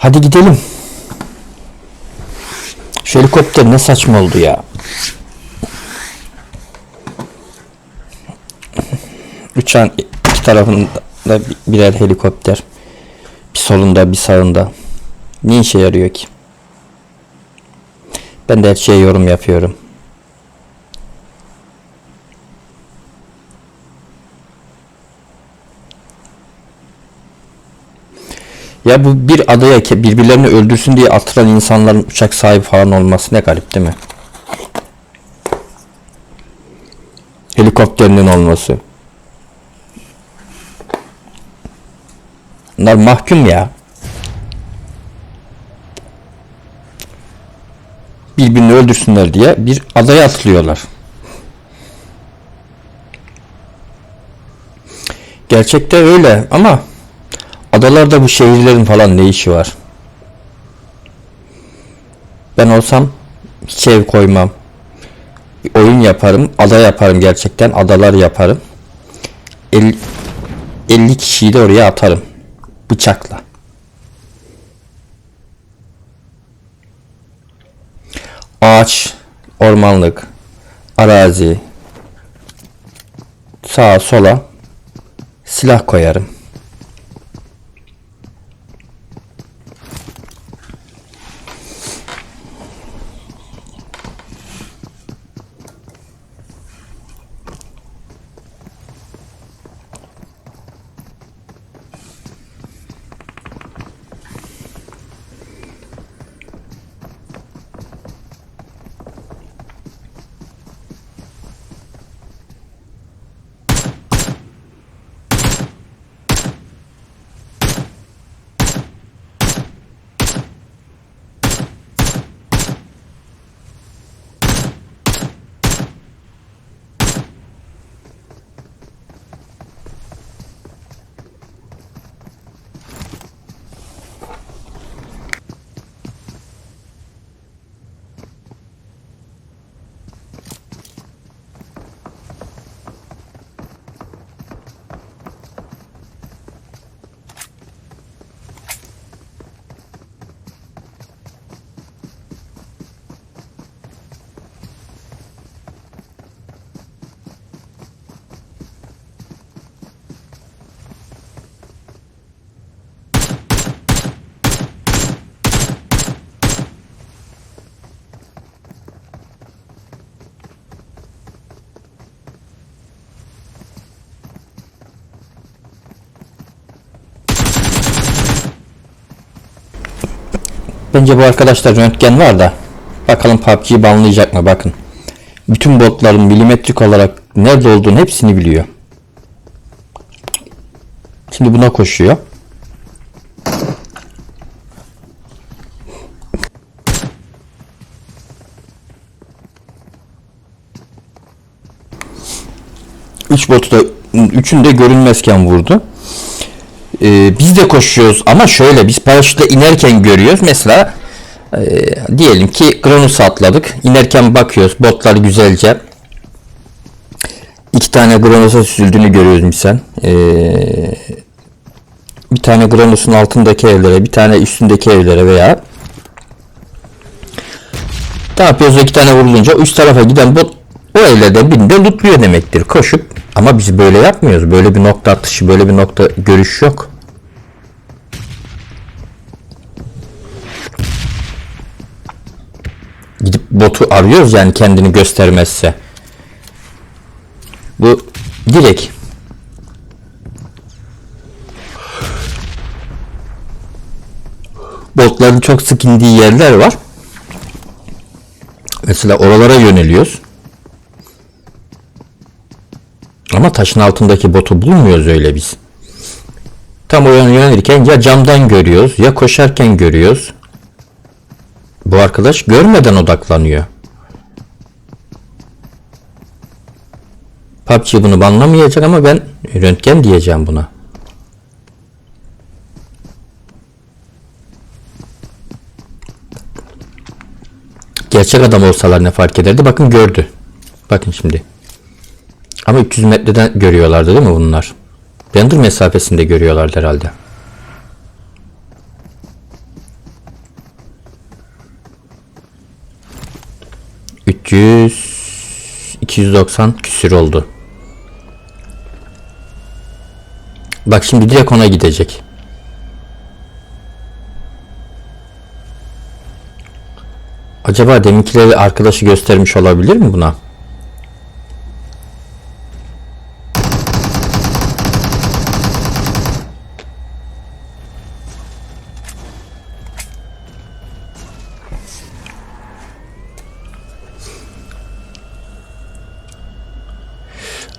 Hadi gidelim. Şu helikopter ne saçma oldu ya. Uçağın iki tarafında birer helikopter. Bir solunda bir sağında. Ne işe yarıyor ki? Ben de her şeye yorum yapıyorum. Ya bu bir adaya birbirlerini öldürsün diye atılan insanların uçak sahibi falan olması ne garip değil mi? Helikopterinin olması. Bunlar mahkum ya. Birbirini öldürsünler diye bir adaya atılıyorlar. Gerçekte öyle ama adalarda bu şehirlerin falan ne işi var? Ben olsam hiç ev koymam. Bir oyun yaparım, ada yaparım gerçekten, adalar yaparım. El- 50 kişiyi de oraya atarım. Bıçakla. Ağaç, ormanlık, arazi, sağa sola silah koyarım. Bence bu arkadaşlar röntgen var da bakalım PUBG'yi banlayacak mı bakın. Bütün botların milimetrik olarak nerede olduğunu hepsini biliyor. Şimdi buna koşuyor. Üç botu da üçünü de görünmezken vurdu. Ee, biz de koşuyoruz ama şöyle biz paraşütle inerken görüyoruz. Mesela e, diyelim ki Granus'a atladık. İnerken bakıyoruz botlar güzelce. İki tane Granus'a süzüldüğünü görüyoruz misal. Ee, bir tane Granus'un altındaki evlere, bir tane üstündeki evlere veya ne yapıyoruz? İki tane vurulunca üst tarafa giden bot o evlerden birinde lootluyor demektir. Koşup ama biz böyle yapmıyoruz. Böyle bir nokta atışı, böyle bir nokta görüş yok. Gidip botu arıyoruz yani kendini göstermezse. Bu direkt botların çok sık indiği yerler var. Mesela oralara yöneliyoruz. Ama taşın altındaki botu bulmuyoruz öyle biz. Tam o yönelirken ya camdan görüyoruz ya koşarken görüyoruz. Bu arkadaş görmeden odaklanıyor. PUBG bunu banlamayacak ama ben röntgen diyeceğim buna. Gerçek adam olsalar ne fark ederdi? Bakın gördü. Bakın şimdi. Ama 300 metreden görüyorlardı değil mi bunlar? Render mesafesinde görüyorlardı herhalde. Yüz 290 küsür oldu. Bak şimdi direkt ona gidecek. Acaba deminkileri arkadaşı göstermiş olabilir mi buna?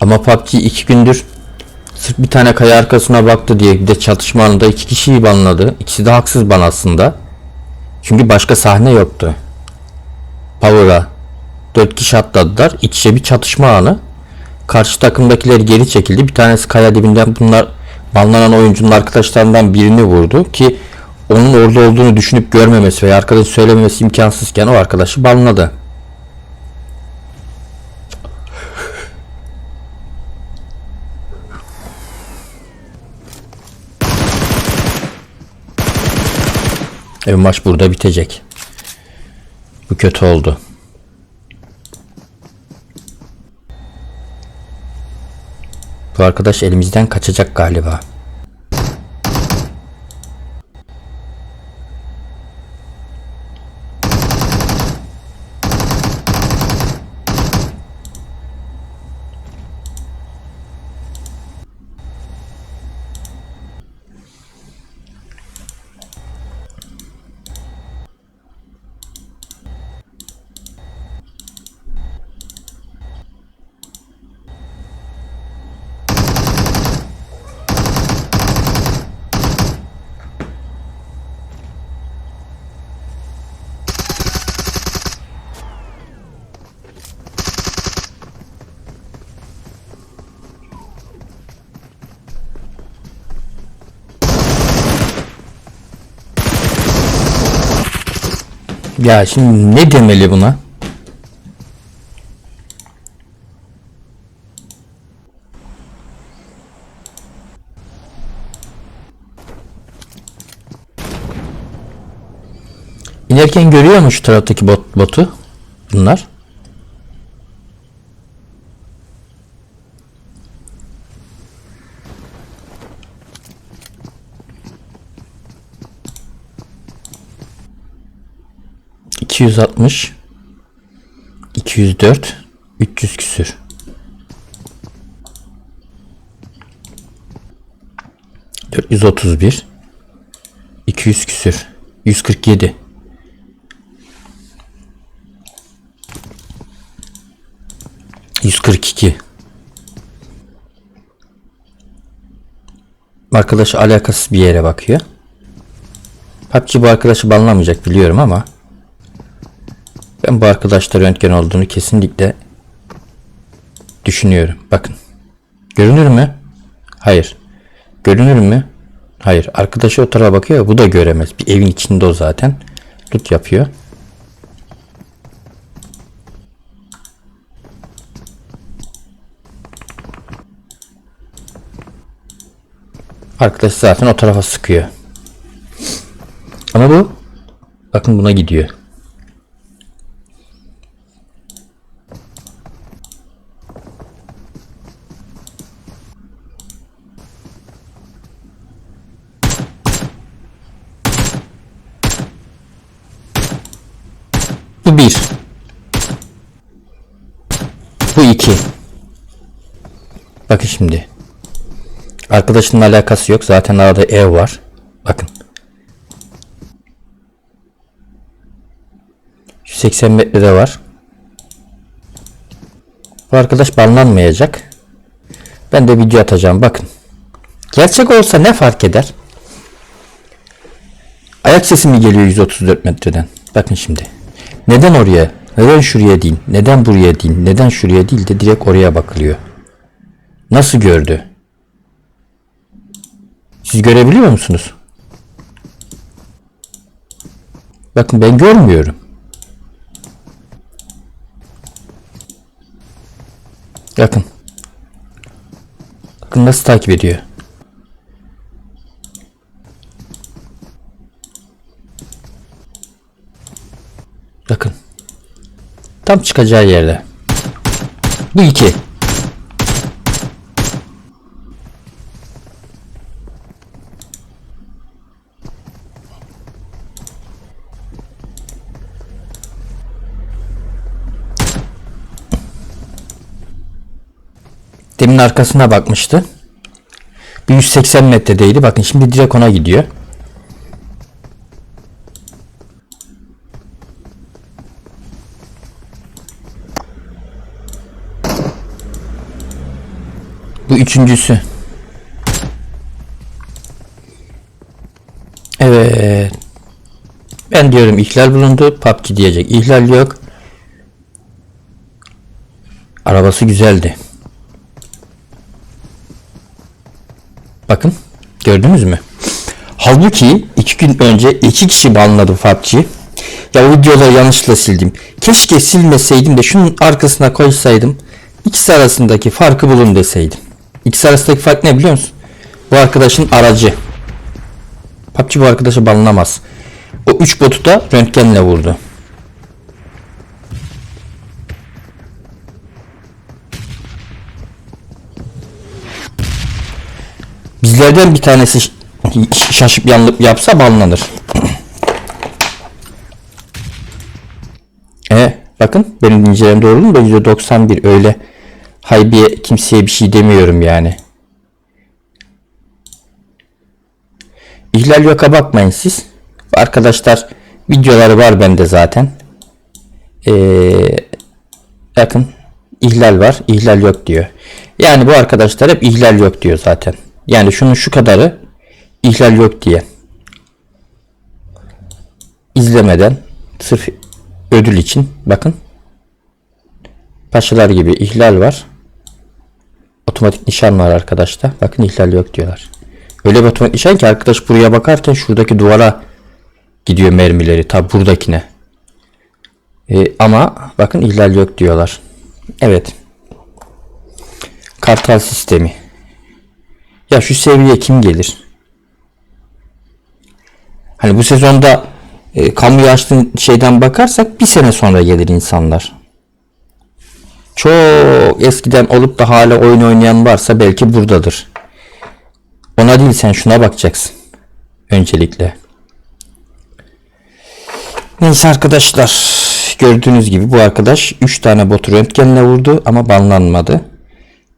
Ama PUBG iki gündür sırf bir tane kaya arkasına baktı diye bir de çatışma anında iki kişiyi banladı. İkisi de haksız ban aslında. Çünkü başka sahne yoktu. Power'a 4 kişi atladılar. İç içe bir çatışma anı. Karşı takımdakiler geri çekildi. Bir tanesi kaya dibinden bunlar banlanan oyuncunun arkadaşlarından birini vurdu ki onun orada olduğunu düşünüp görmemesi veya arkadaş söylememesi imkansızken o arkadaşı banladı. E maç burada bitecek. Bu kötü oldu. Bu arkadaş elimizden kaçacak galiba. Ya şimdi ne demeli buna? İnerken görüyor mu şu taraftaki bot, botu? Bunlar. İki yüz altmış, iki yüz dört, üç yüz küsür. Dört yüz otuz bir, iki yüz küsür, yüz kırk yedi. 142. Arkadaş alakasız bir yere bakıyor. PUBG bu arkadaşı banlamayacak biliyorum ama ben bu arkadaşta röntgen olduğunu kesinlikle düşünüyorum. Bakın. Görünür mü? Hayır. Görünür mü? Hayır. Arkadaşı o tarafa bakıyor bu da göremez. Bir evin içinde o zaten. Tut yapıyor. Arkadaş zaten o tarafa sıkıyor. Ama bu bakın buna gidiyor. Bir. Bu iki. Bakın şimdi. Arkadaşının alakası yok. Zaten arada ev var. Bakın. 180 metrede var. Bu arkadaş banlanmayacak. Ben de video atacağım. Bakın. Gerçek olsa ne fark eder? Ayak sesi mi geliyor 134 metreden? Bakın şimdi. Neden oraya? Neden şuraya değil? Neden buraya değil? Neden şuraya değil de direkt oraya bakılıyor? Nasıl gördü? Siz görebiliyor musunuz? Bakın ben görmüyorum. Bakın. Bakın nasıl takip ediyor. Bakın. Tam çıkacağı yerde. Bu iki. Demin arkasına bakmıştı. Bir 180 metredeydi. Bakın şimdi direkt ona gidiyor. Üçüncüsü. Evet. Ben diyorum ihlal bulundu. PUBG diyecek. İhlal yok. Arabası güzeldi. Bakın. Gördünüz mü? Halbuki iki gün önce iki kişi banladı PUBG. Ya o videoları yanlışlıkla sildim. Keşke silmeseydim de şunun arkasına koysaydım. İkisi arasındaki farkı bulun deseydim. İkisi arasındaki fark ne biliyor musun? Bu arkadaşın aracı. PUBG bu arkadaşı banlamaz. O 3 botu da röntgenle vurdu. Bizlerden bir tanesi şaşıp yanlıp yapsa banlanır. e bakın benim incelemem doğru mu? %91 öyle haybiye kimseye bir şey demiyorum yani. İhlal yoka bakmayın siz. Arkadaşlar videoları var bende zaten. Ee, bakın ihlal var, ihlal yok diyor. Yani bu arkadaşlar hep ihlal yok diyor zaten. Yani şunun şu kadarı ihlal yok diye. İzlemeden sırf ödül için bakın. Paşalar gibi ihlal var. Otomatik nişan var arkadaşlar. Bakın ihlal yok diyorlar. Öyle bir otomatik nişan ki arkadaş buraya bakarken şuradaki duvara gidiyor mermileri. Tabi buradakine. Ee, ama bakın ihlal yok diyorlar. Evet. Kartal sistemi. Ya şu seviye kim gelir? Hani bu sezonda e, kamuya açtığın şeyden bakarsak bir sene sonra gelir insanlar. Çok eskiden olup da hala oyun oynayan varsa belki buradadır. Ona değil sen şuna bakacaksın. Öncelikle. Neyse arkadaşlar. Gördüğünüz gibi bu arkadaş 3 tane botu röntgenle vurdu ama banlanmadı.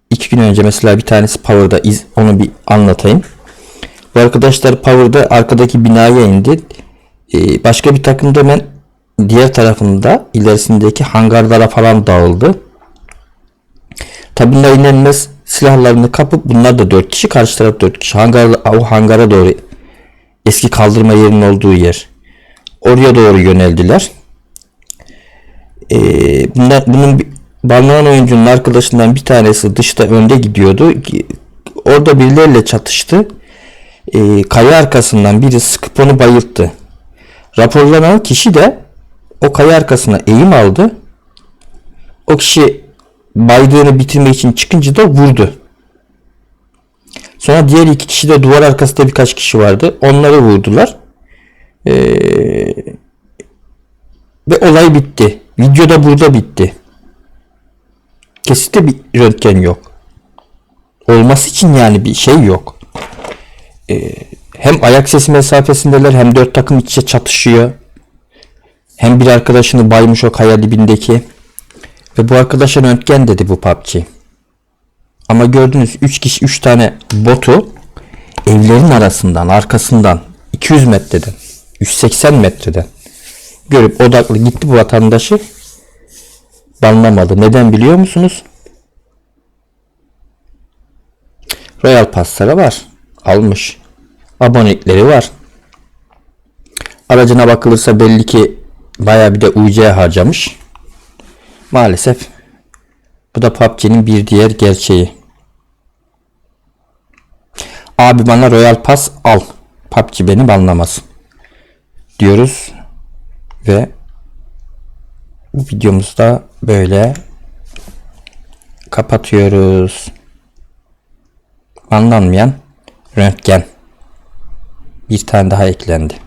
2 gün önce mesela bir tanesi Power'da iz, onu bir anlatayım. Bu arkadaşlar Power'da arkadaki binaya indi. Ee, başka bir takım da hemen diğer tarafında ilerisindeki hangarlara falan dağıldı. Tabi bunlar inanılmaz silahlarını kapıp bunlar da 4 kişi karşı taraf 4 kişi hangar, o hangara doğru eski kaldırma yerinin olduğu yer oraya doğru yöneldiler. Ee, bunlar, bunun banlanan oyuncunun arkadaşından bir tanesi dışta önde gidiyordu. Orada birileriyle çatıştı. Ee, kaya arkasından biri sıkıp onu bayılttı. Raporlanan kişi de o kaya arkasına eğim aldı. O kişi baydığını bitirmek için çıkınca da vurdu. Sonra diğer iki kişi de duvar arkasında birkaç kişi vardı. Onları vurdular. Ee, ve olay bitti. Video da burada bitti. Kesinlikle bir röntgen yok. Olması için yani bir şey yok. Ee, hem ayak sesi mesafesindeler hem dört takım iç içe çatışıyor. Hem bir arkadaşını baymış o kaya dibindeki. Ve bu arkadaşa röntgen dedi bu PUBG. Ama gördünüz 3 kişi 3 tane botu evlerin arasından arkasından 200 metreden 180 metreden görüp odaklı gitti bu vatandaşı banlamadı. Neden biliyor musunuz? Royal Pass'ları var. Almış. Abonelikleri var. Aracına bakılırsa belli ki baya bir de UC harcamış. Maalesef bu da PUBG'nin bir diğer gerçeği. Abi bana Royal Pass al. PUBG beni banlamaz. Diyoruz. Ve bu videomuzda böyle kapatıyoruz. Banlanmayan röntgen. Bir tane daha eklendi.